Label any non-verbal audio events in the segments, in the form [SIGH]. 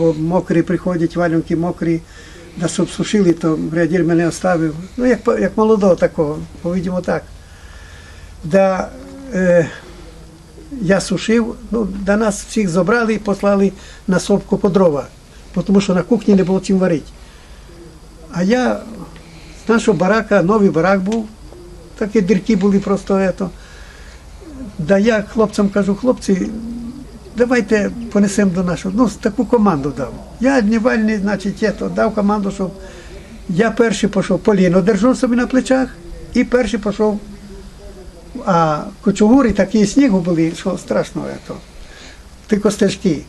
бо мокрі приходять, валянки мокрі, да щоб сушили, то бригадір мене оставив. Ну, як, як молодого такого, повідомо так. Да, е, я сушив, ну, до нас всіх забрали і послали на сопку по дрова, тому що на кухні не було чим варити. А я з нашого барака, новий барак був, такі дірки були просто. Ето. Да я хлопцям кажу, хлопці, давайте понесемо до нашого. Ну, таку команду дав. Я днівальний, значить, ето, дав команду, щоб я перший пішов, поліно держав собі на плечах, і перший пішов. А кучугури такі снігу були, що страшно ето. Ті костежки.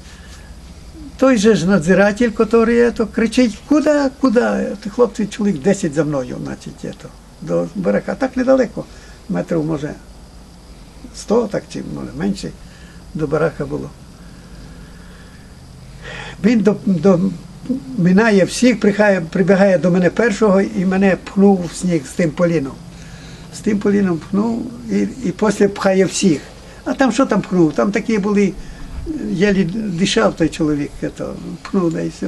Той же ж надзиратель, який ето, кричить, куди, куди? Ти хлопці, чоловік 10 за мною, значить, ето, до барака. Так недалеко, метрів може 100, так чи може менше до барака було. Він до, до, минає всіх, прибігає, прибігає до мене першого і мене пхнув в сніг з тим поліном. З тим поліном пхнув і, і після пхає всіх. А там що там пхнув? Там такі були, єлі дишав той чоловік, ето, пхнув да і все.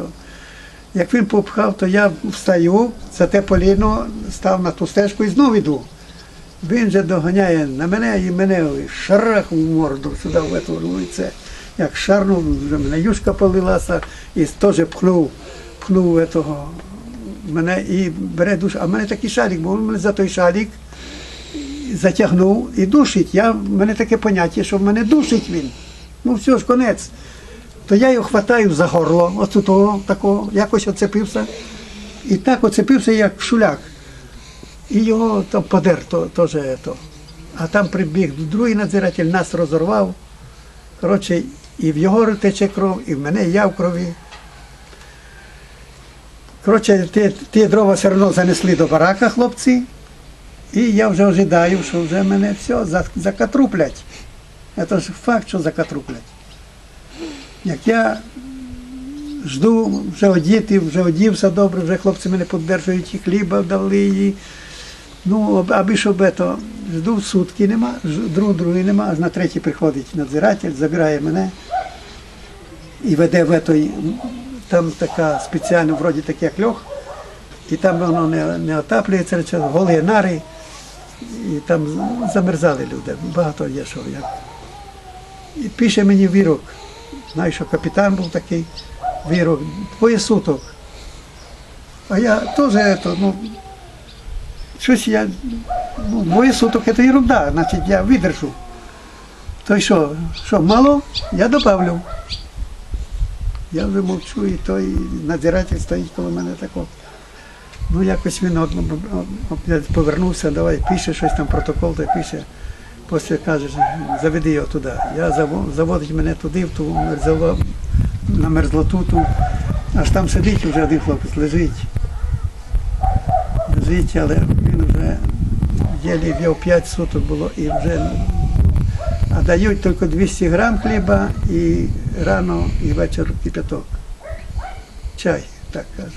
Як він попхав, то я встаю за те поліно, став на ту стежку і знову йду. Він же доганяє на мене і мене шарах в морду сюди в вулицю. Як шарнув, вже мене юшка полилася і теж пхнув, пхнув этого, мене і бере душ. А в мене такий шалік, був, він мене за той шалік затягнув і душить. Я, в мене таке поняття, що в мене душить він. Ну все ж конець. То я його хватаю за горло, оцю того такого, якось оцепився. І так оцепився, як шуляк. І його там подер теж. То. А там прибіг другий надзиратель, нас розорвав. Коротше, і в його тече кров, і в мене, і я в крові. Коротше, ті, ті дрова все одно занесли до барака хлопці. І я вже ожидаю, що вже мене все закатруплять. Це ж факт, що закатруплять. Як я жду, вже одіти, вже одівся добре, вже хлопці мене піддержують, і хліба дали, і Ну, аби щоб то жду сутки нема, друг другий нема, аж на третій приходить надзиратель, забирає мене і веде в той, там така спеціальна, вроді так як льох, і там воно не, не отаплюється, голі нари, і там замерзали люди. Багато є що. Як. І пише мені вірок. Знаю, що капітан був такий вірок, двоє суток. А я теж, ну, щось я, ну, двоє суток це ерунда, значить я видержу. То що, що, мало? Я добавлю. Я вже мовчу, і той надзиратель стоїть коло мене тако. Ну, якось він повернувся, давай пише щось там, протокол, той пише. Після каже, заведи його туди. Я заводить мене туди, в ту мерзло, на мерзлоту ту. Аж там сидить вже один хлопець, лежить лежить, але він вже єлі в його 5 суток було і вже. А дають тільки 200 грам хліба і рано і вечір кипяток. Чай, так кажуть.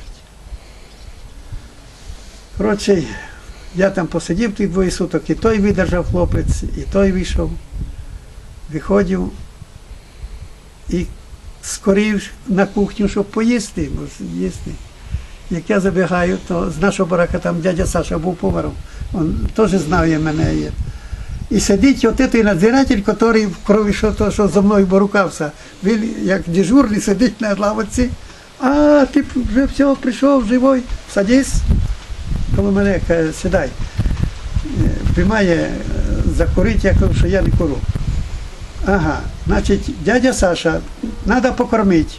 Коротше, я там посидів тих двоє суток, і той видержав хлопець, і той вийшов, виходив і скорів на кухню, щоб поїсти, бо їсти. Як я забігаю, то з нашого барака там дядя Саша був поваром, він теж знає мене. І сидить от цей надзиратель, який в крові що, то, що зі мною борукався. Він як дежурний сидить на лавочці, а ти вже все, прийшов живий, садись. Коли мене каже, сідай, Е, приймає е, закурити, я кажу, що я не курю. Ага, значить, дядя Саша, треба покормити.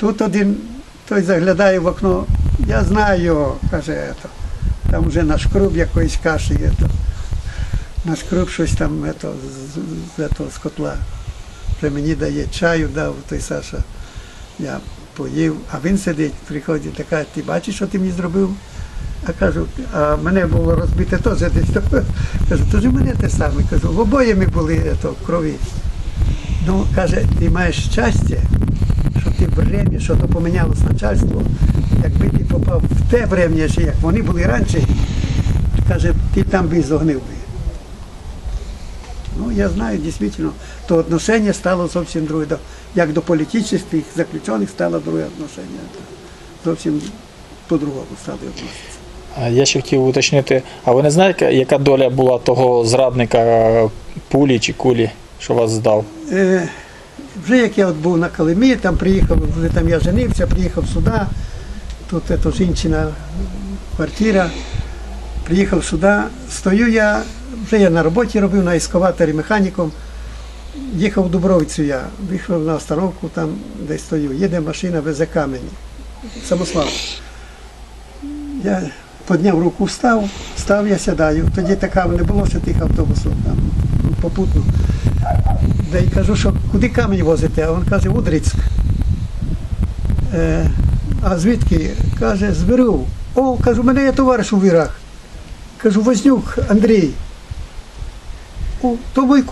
Тут один той заглядає в окно, я знаю його, каже, ето, там вже наш круп якоїсь каші, ето, наш круп щось там ето, з, ето, з котла. Вже мені дає чаю, дав той Саша. Я поїв, а він сидить, приходить, така, ти бачиш, що ти мені зробив? А кажу, а мене було розбите теж десь. [LAUGHS] Кажу, то ж мене те саме. Кажу, в обоє ми були ето, в крові. Ну, каже, ти маєш щастя, що ти время, що то помінялось начальство. Якби ти попав в те врем'я, як вони були раніше, каже, ти там би зогнив би. Ну, я знаю, дійсно, то отношення стало зовсім друге. Як до політичних заключених стало друге отношення. Зовсім по-другому стали відноситися. Я ще хотів уточнити, а ви не знаєте, яка доля була того зрадника е, пулі чи кулі, що вас здав? Е, вже як я от був на Калимі, там приїхав, вже там я женився, приїхав сюди, тут це жінчина, квартира, приїхав сюди, стою я, вже я на роботі робив на ескаваторі механіком, їхав в Дубровицю я, виїхав на остановку, там де стою, їде машина, везе камені, самослав. Я підняв руку, встав, встав, я сідаю. Тоді така не було ще тих автобусів там попутно. Да й кажу, що куди камінь возите? А він каже, Удрицьк. Е, а звідки? Каже, з Виру. О, кажу, мене є товариш у вірах. Кажу, Вознюк Андрій. О, то.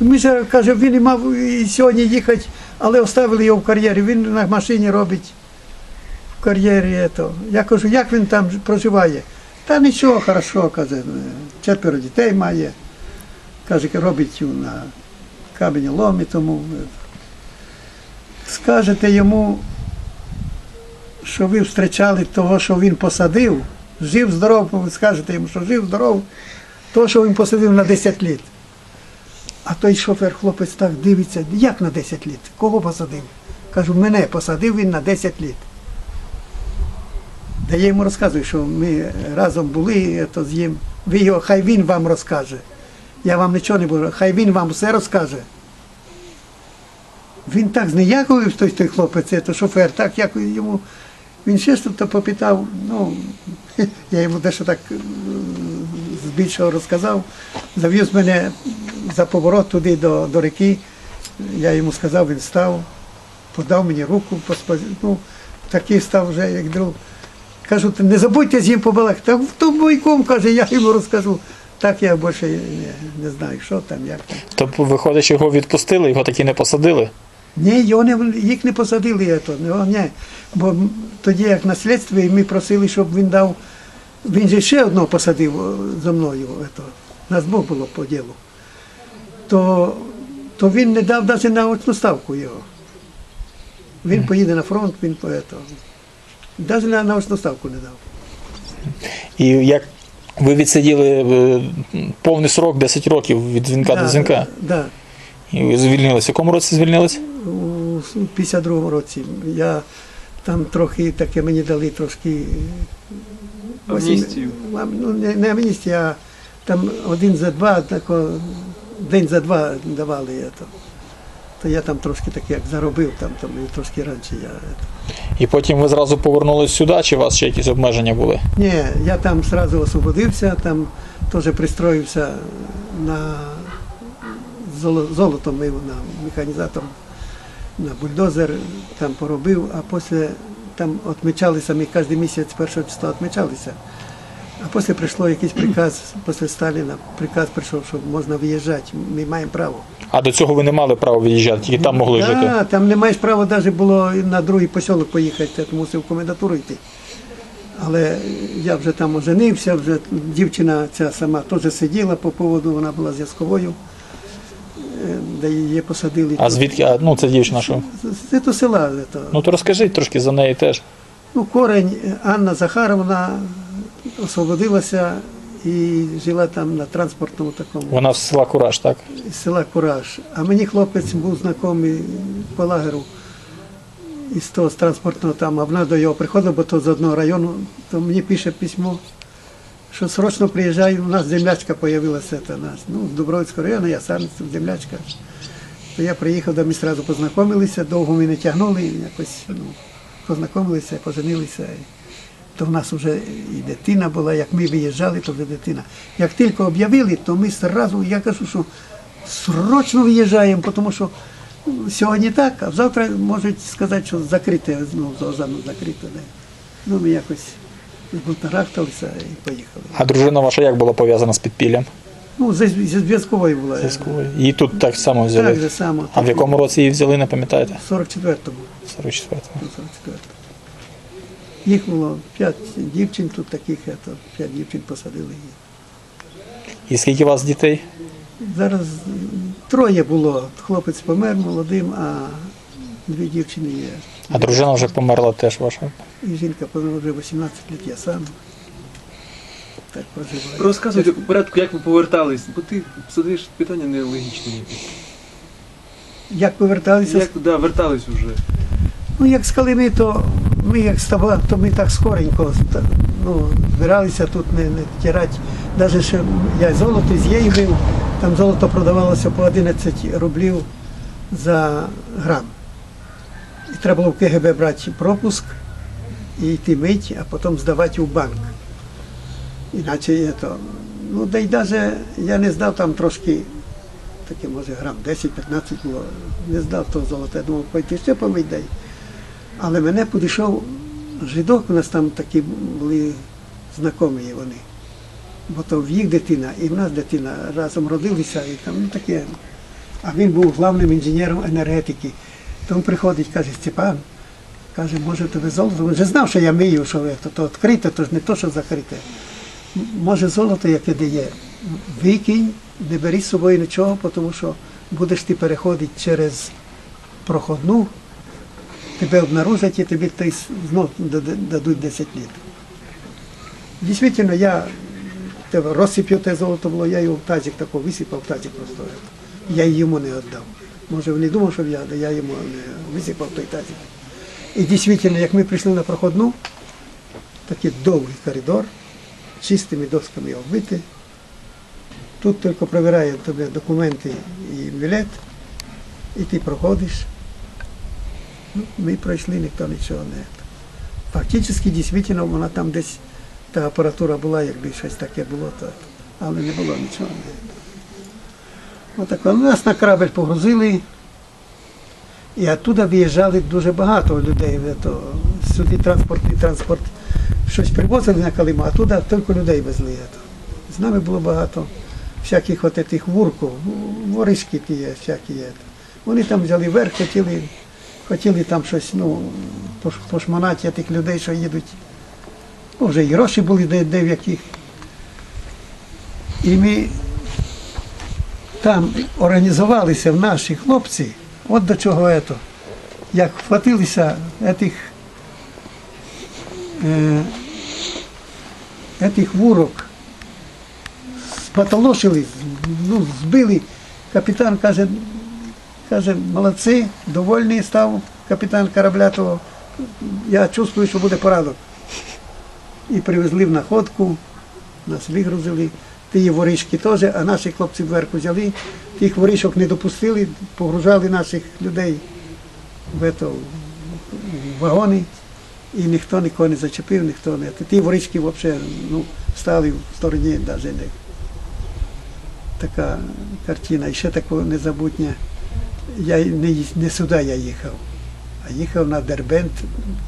Ми ж, каже, він і мав сьогодні їхати, але оставили його в кар'єрі. Він на машині робить в кар'єрі. Я кажу, як він там проживає? Та нічого, хорошо, каже, четверо дітей має. Каже, робить на каменоломі тому. Скажете йому, що ви зустрічали того, що він посадив, жив здоров, скажете йому, що жив здоров, того, що він посадив на 10 літ. А той шофер хлопець так дивиться, як на 10 літ? Кого посадив? Кажу, мене посадив він на 10 літ. Да я йому розказую, що ми разом були то з ним. Ви його, хай він вам розкаже. Я вам нічого не буду, хай він вам все розкаже. Він так зніяковив той, той хлопець, це шофер, так як йому. Він ще то попитав, ну, [LAUGHS] я йому дещо так е, збільшого розказав, завіз мене за поворот туди до, до реки. Я йому сказав, він став, подав мені руку, поспо- ну, такий став вже, як друг. Кажу, не забудьте з ним побалакати. Так то бойком, каже, я йому розкажу. Так я більше не, не знаю, що там, як там. Тобто, виходить, що його відпустили, його таки не посадили? Ні, його не, їх не посадили, ето, його, ні. Бо тоді, як на слідстві, ми просили, щоб він дав. Він же ще одного посадив за мною. Ето. Нас Бог було по ділу. То, то він не дав навіть на очну ставку його. Він поїде на фронт, він по ето. Навіть на, на очну ставку не дав. І як ви відсиділи е, повний срок 10 років від дзвінка до дзвінка. Да, І ви звільнилися. В якому році звільнилися? у 52-му році. Я там трохи таке мені дали трошки. Амністію. Ну, не, не амністію, а там один за два, тако, день за два давали. Это. То я там трошки так як заробив, там, там і трошки раніше я. І потім ви зразу повернулись сюди, чи у вас ще якісь обмеження були? Ні, я там одразу освободився, там теж пристроївся на золо- золото мив на механізатор, на бульдозер, там поробив, а після там відмічалися, ми кожен місяць першого числа відмічалися. А після прийшло якийсь приказ, після Сталіна приказ прийшов, що можна виїжджати, ми маємо право. А до цього ви не мали права від'їжджати, тільки там могли жити. Да, там не маєш права навіть було на другий посілок поїхати, ти мусив в комендатуру йти. Але я вже там оженився, вже дівчина ця сама теж сиділа по поводу, вона була зв'язковою, е, де її посадили. А звідки? А, ну, це дівчина, що? Це то села. це то. Ну то розкажіть трошки за неї теж. Ну, корень Анна Захаровна освободилася і жила там на транспортному такому. Вона з села Кураж, так? з села Кураж. А мені хлопець був знайомий по лагеру із того з транспортного там, а вона до його приходила, бо то з одного району, то мені пише письмо, що срочно приїжджаю, у нас землячка з'явилася, це нас, ну, з Дубровицького району, я сам землячка. То я приїхав, де ми одразу познайомилися, довго ми не тягнули, якось ну, познайомилися, поженилися. То в нас вже і дитина була, як ми виїжджали, то вже дитина. Як тільки об'явили, то ми одразу, я кажу, що срочно виїжджаємо, тому що ну, сьогодні так, а завтра можуть сказати, що закрите, ну, зоозану закрите. Да. Ну, ми якось збутарахталися і поїхали. А дружина ваша як була пов'язана з підпіллям? Ну, зі, зв'язковою була. Зв'язковою. Її тут так само Так взяли. же само. А в якому році її взяли, не пам'ятаєте? В 44-му. 44-го. Ну, 44-му. Їх було п'ять дівчин тут таких, ето, п'ять дівчин посадили їх. І скільки у вас дітей? Зараз троє було. Хлопець помер молодим, а дві дівчини є. А дружина вже померла теж ваша. І жінка померла вже 18 років, я сам. Так проживаю. Розказуйте по порядку, як ви повертались, бо ти задаєш питання нелогічні. Як поверталися? Як да, вертались вже? Ну, як з Калини, то ми як з Таба, то ми так скоренько ну, збиралися тут не, не тирати. Навіть ще я золото з її бив, там золото продавалося по 11 рублів за грам. І треба було в КГБ брати пропуск і йти мить, а потім здавати у банк. Іначе є то. Ну, да й навіть я не здав там трошки, таке може грам 10-15 було. Не здав того золота. Я думав, пойти ще помить дай. Але мене підійшов жидок, у нас там такі були знайомі вони. Бо то в їх дитина і в нас дитина разом родилися, і там ну, таке. А він був главним інженером енергетики. То він приходить, каже, Степан, каже, може тебе золото. Він вже знав, що я мию, що то, то відкрите, то ж не то, що закрите. Може золото, яке дає, викинь, не бери з собою нічого, тому що будеш ти переходити через проходну, тебе обнаружать і тобі той знов дадуть 10 літ. Дійсно, я те розсип'ю те золото було, я його в тазик такого висипав, в тазик просто. Я йому не віддав. Може, він не думав, що я, але я йому не висипав той тазик. І дійсно, як ми прийшли на проходну, такий довгий коридор, чистими досками оббитий. Тут тільки перевіряє тебе документи і білет, і ти проходиш. Ну, ми пройшли, ніхто нічого не. Фактично, дійсно, вона там десь та апаратура була, якби щось таке було, то, але не було нічого. Отак, ну, нас на корабль погрузили, і оттуда виїжджали дуже багато людей. То, сюди транспортний транспорт щось привозили на Калиму, а туди тільки людей везли. З нами було багато всяких от этих вурків, воришки ті всякі є. Вони там взяли верх, хотіли, хотіли там щось, ну, пош- пошмонати тих людей, що їдуть. Ну, вже і гроші були де, де в яких. І ми там організувалися в наші хлопці, от до чого це. Як вхватилися этих, е, вурок, спотолошили, ну, збили. Капітан каже, каже, молодці, довольний став капітан корабля того. Я чувствую, що буде порядок. І привезли в находку, нас вигрузили. Ті воришки теж, а наші хлопці вверху взяли. Тих воришок не допустили, погружали наших людей в, ето, в вагони. І ніхто нікого не зачепив, ніхто не. Ті воришки взагалі ну, стали в стороні навіть не. Така картина. Ще такого незабутнє. Я не, не сюди я їхав, а їхав на Дербент,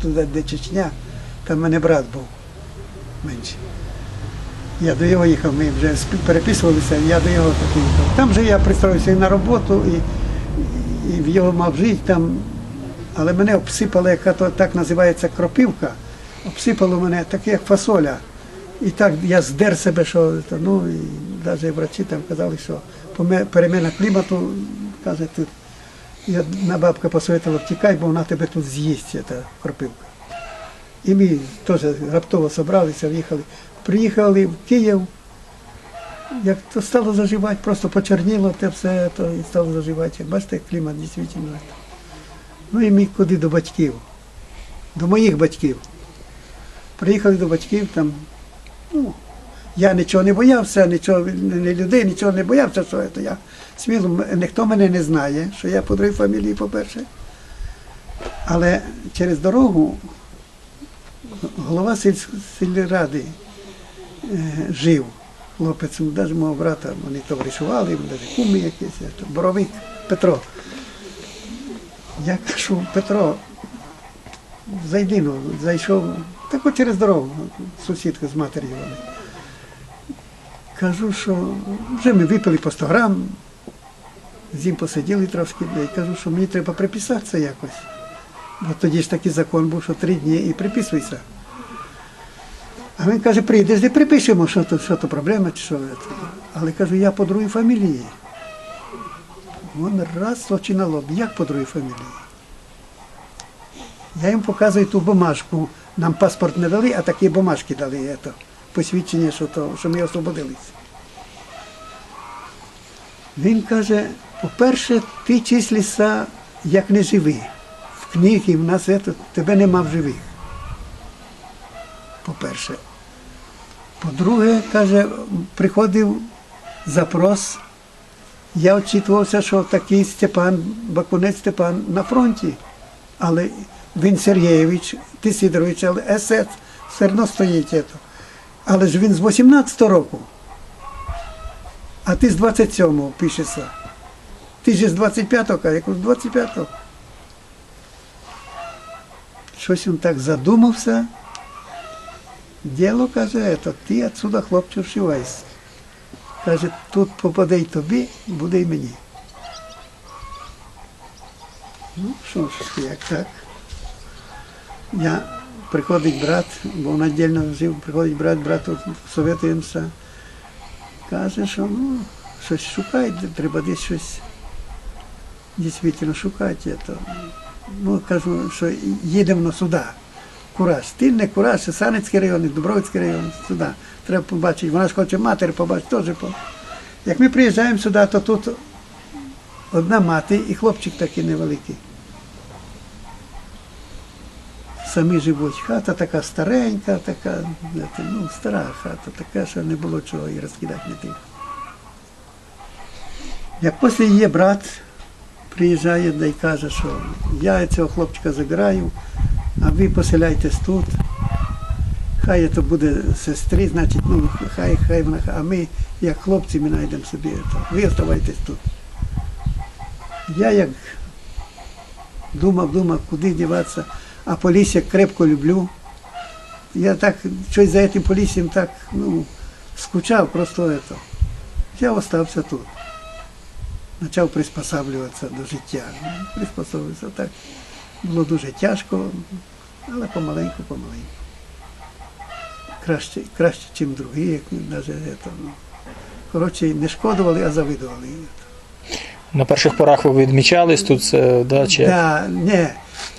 туди, де Чечня. Там мене брат був менший. Я до його їхав, ми вже переписувалися, я до його таки їхав. Там же я пристроївся і на роботу, і, і в його мав жити там. Але мене обсипала, яка то так називається кропивка, обсипало мене так, як фасоля. І так я здер себе, що ну, і навіть врачі там казали, що переміна клімату, каже, тут я одна бабка посоветувала, втікай, бо вона тебе тут з'їсть, ця кропивка. І ми теж раптово зібралися, в'їхали. Приїхали в Київ, як то стало заживати, просто почерніло те все то, і стало заживати. Бачите, клімат дійсно. Ну і ми куди до батьків, до моїх батьків. Приїхали до батьків там. Ну, я нічого не боявся, нічого не людей, нічого не боявся, що це я сміло, ніхто мене не знає, що я по другій фамілії, по-перше. Але через дорогу голова сільради е, жив. Хлопець, навіть мого брата, вони товаришували, навіть куми якісь, Боровик Петро. Я кажу, Петро, зайди, ну, зайшов, так от через дорогу, сусідка з вони. Кажу, що вже ми випили по 100 грам, з ним посиділи трошки, і кажу, що мені треба приписатися якось. Бо тоді ж такий закон був, що три дні і приписуйся. А він каже, прийдеш, де припишемо, що то, що то проблема, чи що. це. Але кажу, я по другій фамілії. Він раз на лоб, як по другій фамілії. Я їм показую ту бумажку. Нам паспорт не дали, а такі бумажки дали. ето, посвідчення, що, то, що ми освободилися. Він каже, по-перше, ти числишся як не живий. В книгі в нас ето, тебе нема в живих. По-перше. По-друге, каже, приходив запрос. Я очікувався, що такий Степан, Бакунець Степан на фронті. Але він Сергійович, ти Сидорович, але СС все одно стоїть. ето. Але ж він з 18 року. А ти з 27-го пишешся. Ти ж з 25-го, каже, з 25-го. Щось він так задумався. Діло каже, ето, ти отсюда, хлопче, вшивайся. Каже, тут попаде й тобі, буде й мені. Ну, що ж, як так. Я приходить брат, бо він віддільно жив, приходить брат, брат советуємося. Каже, що ну, щось шукай, треба десь щось дійсно шукати. То. Ну, кажу, що їдемо сюди. Кураж. Не кураж, Санецький район, Дубровицький район, сюди. Треба побачити. Вона ж хоче матері побачити, теж. Як ми приїжджаємо сюди, то тут одна мати і хлопчик такий невеликий. Самі живуть. Хата така старенька, така, ну, стара хата, така, що не було чого і розкидати не тих. Як після є брат, приїжджає й каже, що я цього хлопчика забираю, а ви поселяйтесь тут. Хай це буде сестри, значить, ну хай, хай вона, а ми, як хлопці, ми знайдемо собі. це. Ви оставайтесь тут. Я як думав, думав, куди діватися, а Полісся крепко люблю. Я так, щось за цим Поліссям так, ну, скучав просто это. Я остався тут. Почав приспосаблюватися до життя. Приспособився так. Було дуже тяжко, але помаленьку, помаленьку. Краще, краще, ніж другі, як навіть ну. Коротше, не шкодували, а завидували. На перших порах ви відмічались тут, це, да, чи? Да, ні.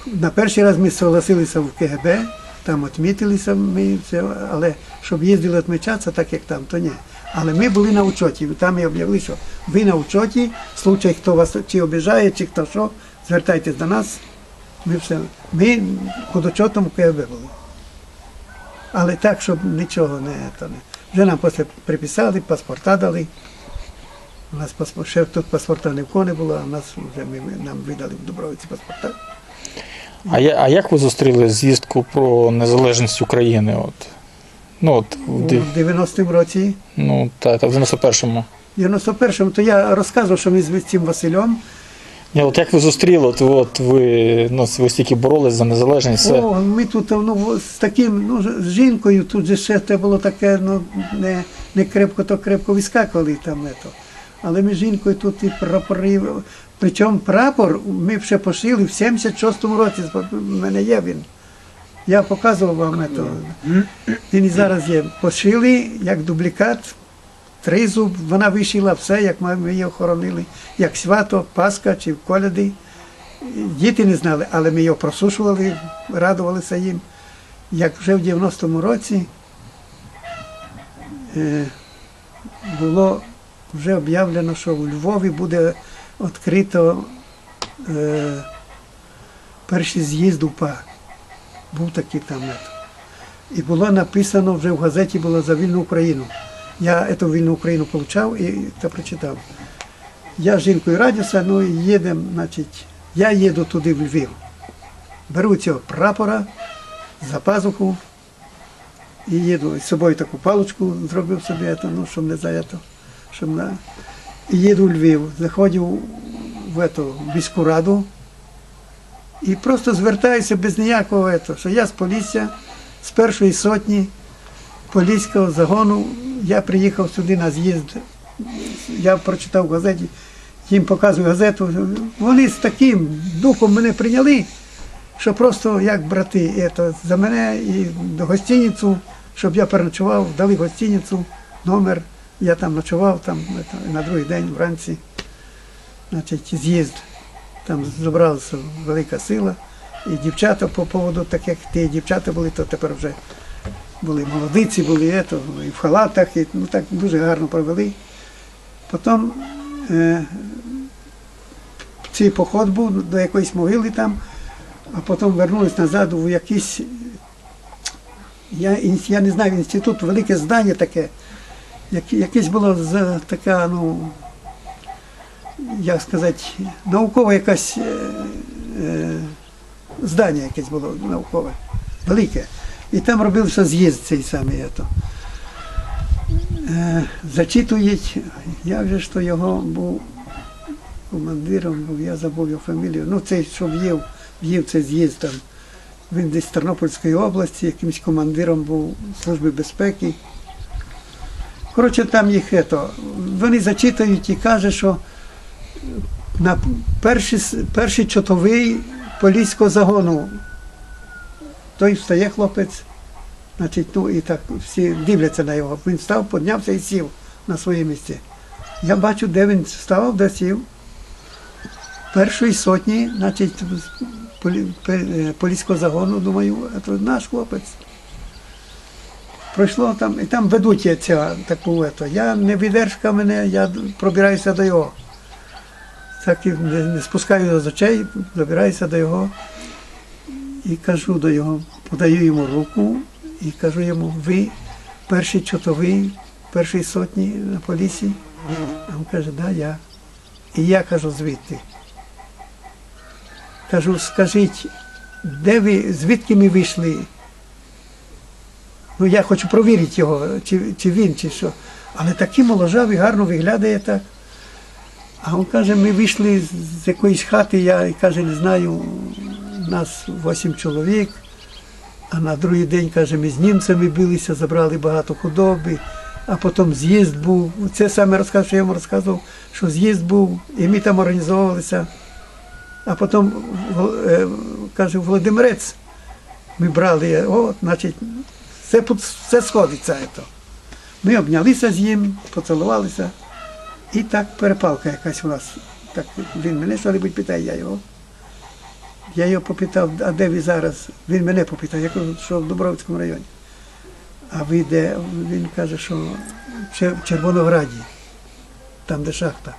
На перший раз ми согласилися в КГБ, там відмітилися ми, все, але щоб їздили відмічатися, так як там, то ні. Але ми були на учоті, там і об'явили, що ви на учоті, случай, хто вас чи обіжає, чи хто що, звертайтесь до нас. Ми все. Ми під учотом в КГБ були. Але так, щоб нічого не, то не. Вже нам після приписали, паспорта дали. У нас паспорт, ще тут паспорта ні в кого не було, а в нас вже ми, нам видали в Дубровиці паспорта. А, я, а як ви зустріли звістку про незалежність України? От? Ну, от, в, У дев- 90-му році, ну, та, та в 91-му. в 91-му, то я розказував, що ми з цим Василем. Ні, от як ви зустріли, от, от ви, ну, ви стільки боролись за незалежність, все. О, ми тут ну, з таким, ну, з жінкою, тут же ще те було таке, ну, не, не крепко, то крепко вискакували там. Ето. Але ми жінкою тут і прапори. Причому прапор ми ще пошили в 76-му році. У мене є він. Я показував вам це. Він і зараз є. Пошили як дублікат, тризуб, вона вишила все, як ми її охоронили, як свято, Пасха чи коляди. Діти не знали, але ми його просушували, радувалися їм. Як вже в 90-му році е, було вже об'явлено, що у Львові буде відкрито е, перший з'їзд УПА. Був такий там. І було написано вже в газеті було за вільну Україну. Я цю вільну Україну отримав і це прочитав. Я з жінкою радився, ну і їдемо, значить, я їду туди в Львів. Беру цього прапора за пазуху і їду. З собою таку паличку зробив собі, ну, щоб не за це. Щоб на... І їду в Львів, заходив в эту міську раду і просто звертаюся без ніякого, ето, що я з Полісся, з першої сотні поліського загону. Я приїхав сюди на з'їзд. Я прочитав в газеті, їм показую газету. Вони з таким духом мене прийняли, що просто як брати, ето, за мене і до гостиницю, щоб я переночував, дали гостиницю, номер. Я там ночував, там на другий день вранці, значить, з'їзд. Там зібралася велика сила. І дівчата по поводу таких, ті дівчата були, то тепер вже були молодиці, були ето, і в халатах, і ну, так дуже гарно провели. Потім е, цей поход був до якоїсь могили там, а потім вернулись назад у якийсь, я, я не знаю, інститут, велике здання таке, яке- якесь було з, така, ну, як сказати, наукове якась е, е, здання якесь було наукове, велике. І там робився з'їзд цей самий. Ето. Е, зачитують, як же ж то його був командиром, був, я забув його фамілію. Ну, цей, що в'їв, в'їв цей з'їзд там. Він десь з Тернопільської області, якимсь командиром був Служби безпеки. Коротше, там їх ето, вони зачитують і каже, що на перший, перший чотовий поліського загону. Той встає хлопець, значить, ну і так всі дивляться на його. Він став, піднявся і сів на своє місце. Я бачу, де він встав, де сів. Першої сотні, значить, е, поліського загону, думаю, це наш хлопець. Пройшло там, і там ведуть ця таку, ето. я не відержка мене, я пробираюся до його. Так і не, не спускаю з очей, добираюся до його і кажу до його, подаю йому руку і кажу йому, ви перший чотовий, перший сотні на полісі. А він каже, да, я. І я кажу, звідти. Кажу, скажіть, де ви, звідки ми вийшли? Ну, я хочу провірити його, чи, чи він, чи що. Але такий моложавий, гарно виглядає так. А він каже, ми вийшли з якоїсь хати, я каже, не знаю, нас вісім чоловік, а на другий день, каже, ми з німцями билися, забрали багато худоби, а потім з'їзд був. Це саме розказ, що я йому розказував, що з'їзд був, і ми там організовувалися. А потім, е, каже, Володимирець, ми брали, о, значить, все, все сходиться. ето. Ми обнялися з ним, поцілувалися. І так перепалка якась у нас. Так він мене що-небудь питає, я його. Я його попитав, а де ви зараз? Він мене попитав, я кажу, що в Дубровицькому районі. А ви де? Він каже, що в Червонограді, там де шахта.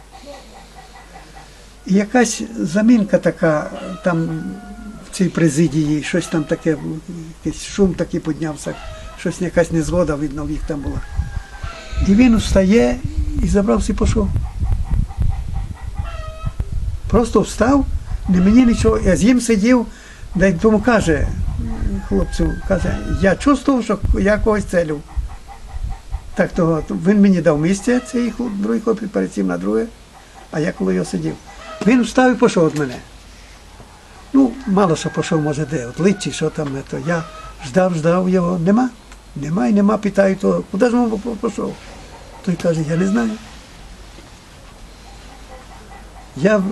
І якась замінка така там в цій президії, щось там таке, якийсь шум такий піднявся, щось якась незгода, видно, в їх там була. І він встає і забрався і пішов. Просто встав, не мені нічого, я з ним сидів, да й тому каже, хлопцю, каже, я чувствував, що я когось целив. Так того, він мені дав місце, цей другий хлопець перед цим на друге, а я коло його сидів. Він встав і пішов від мене. Ну, мало що пішов, може, де, от личі, що там, то я ждав, ждав його, нема. Нема і нема, питаю того, куди ж він пішов? Той каже, я не знаю. Я,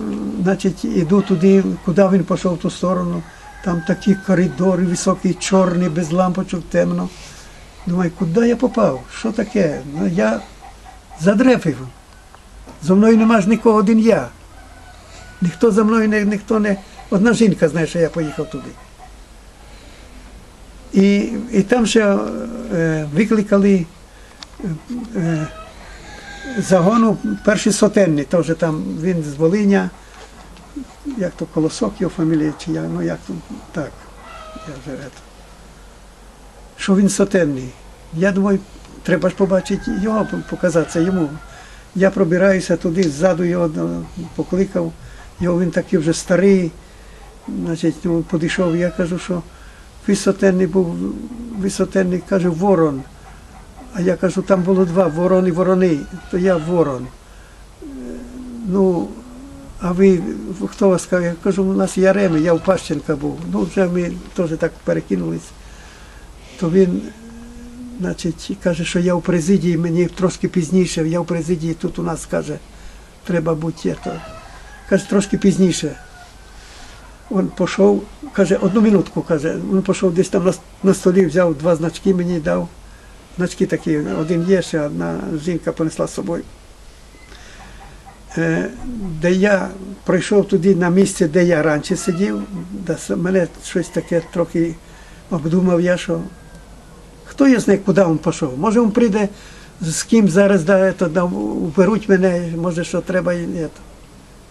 значить, іду туди, куди він пішов в ту сторону. Там такі коридори високі, чорні, без лампочок, темно. Думаю, куди я попав? Що таке? Ну, я задрефив. Зо мною нема ж нікого, один я. Ніхто за мною ніхто не. Одна жінка знає, що я поїхав туди. І, і там ще е, викликали е, е, загону перший сотенний, теж там він з Волиня, як то Колосок його фамілія, чи я, ну як то, так, я вже это. Що він сотенний. Я думаю, треба ж побачити його, показатися йому. Я пробираюся туди, ззаду його ну, покликав, його він такий вже старий, значить, ну, підійшов, я кажу, що висотенний був, висотенний, каже, ворон. А я кажу, там було два, ворон і ворони, то я ворон. Е, Ну, а ви хто вас сказав? Я кажу, у нас Яреми, я у Пащенка був. Ну, вже ми теж так перекинулись. То він, значить, каже, що я у президії, мені трошки пізніше, я у президії, тут у нас каже, треба бути. То. Каже, трошки пізніше. Він пішов, каже, одну минутку, каже, він пішов десь там на, на столі, взяв два значки мені дав. Значки такі, один є, ще одна жінка понесла з собою. Е, Де я прийшов туди на місце, де я раніше сидів, де мене щось таке трохи обдумав я, що хто я знає, куди він пішов. Може він прийде з ким зараз да, ето, да, уберуть мене, може, що треба.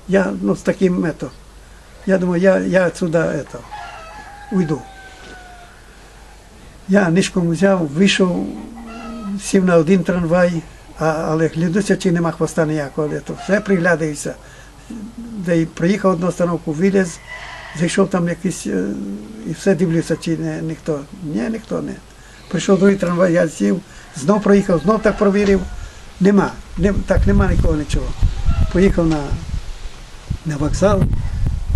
Я ну, з таким ето. Я думаю, я, я отсюда ето, уйду. Я нишком взяв, вийшов, сів на один трамвай, а, але глядуся, чи нема хвоста ніякого. то Все приглядаюся. Де приїхав одну остановку, виліз, зайшов там якийсь, е, і все дивлюся, чи не, ніхто. Ні, ніхто не. Прийшов другий трамвай, я сів, знов проїхав, знов так провірив. Нема, нем- так нема нікого нічого. Поїхав на, на вокзал,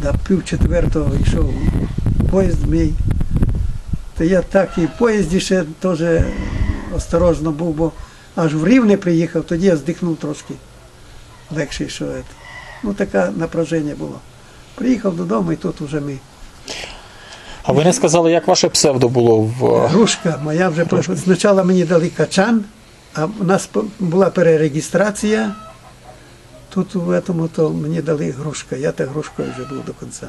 до пів четвертого йшов поїзд мій. То я так і в поїзді ще теж осторожно був, бо аж в Рівне приїхав, тоді я здихнув трошки. Легше, що це. Ну, таке напряження було. Приїхав додому і тут вже ми. А ви не сказали, як ваше псевдо було в. Грушка моя вже пройшла. Спочатку мені дали качан, а у нас була перереєстрація. Тут в цьому то мені дали грушка. Я та грушкою вже був до кінця.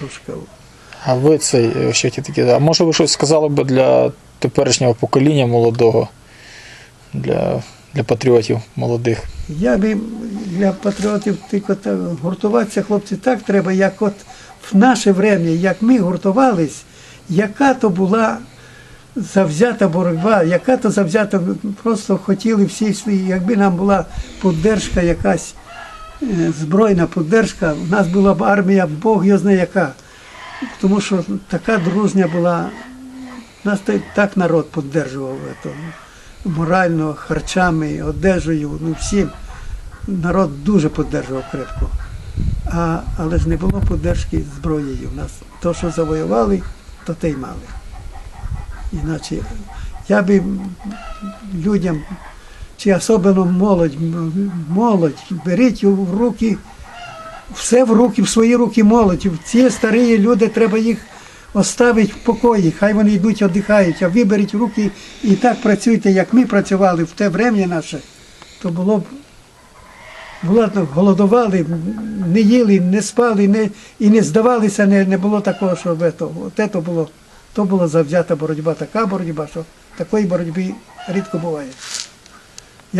Грушка. А ви цей, е, що ті такі. А може ви щось сказали б для теперішнього покоління молодого, для, для патріотів молодих? Я би для патріотів тільки так гуртуватися, хлопці, так треба, як от в наше время, як ми гуртувались, яка то була завзята боротьба, яка то завзята, просто хотіли всі якби нам була поддержка якась, е, збройна поддержка, в нас була б армія, Бог його знає яка. Тому що така дружня була, нас та- так народ підтримував. це, Морально, харчами, одежею, ну всім. Народ дуже підтримував крепко. А, але ж не було підтримки зброєю. У нас то, що завоювали, то те й мали. Іначе я би людям, чи особливо молодь, молодь, беріть в руки, все в руки, в свої руки молодь. Ці старі люди, треба їх оставити в покої, хай вони йдуть, віддихають, а ви беріть руки і так працюйте, як ми працювали в те врем'я наше, то було б було, голодували, не їли, не спали, не, і не здавалися, не, не було такого, що це було, то була завзята боротьба, така боротьба, що такої боротьби рідко буває.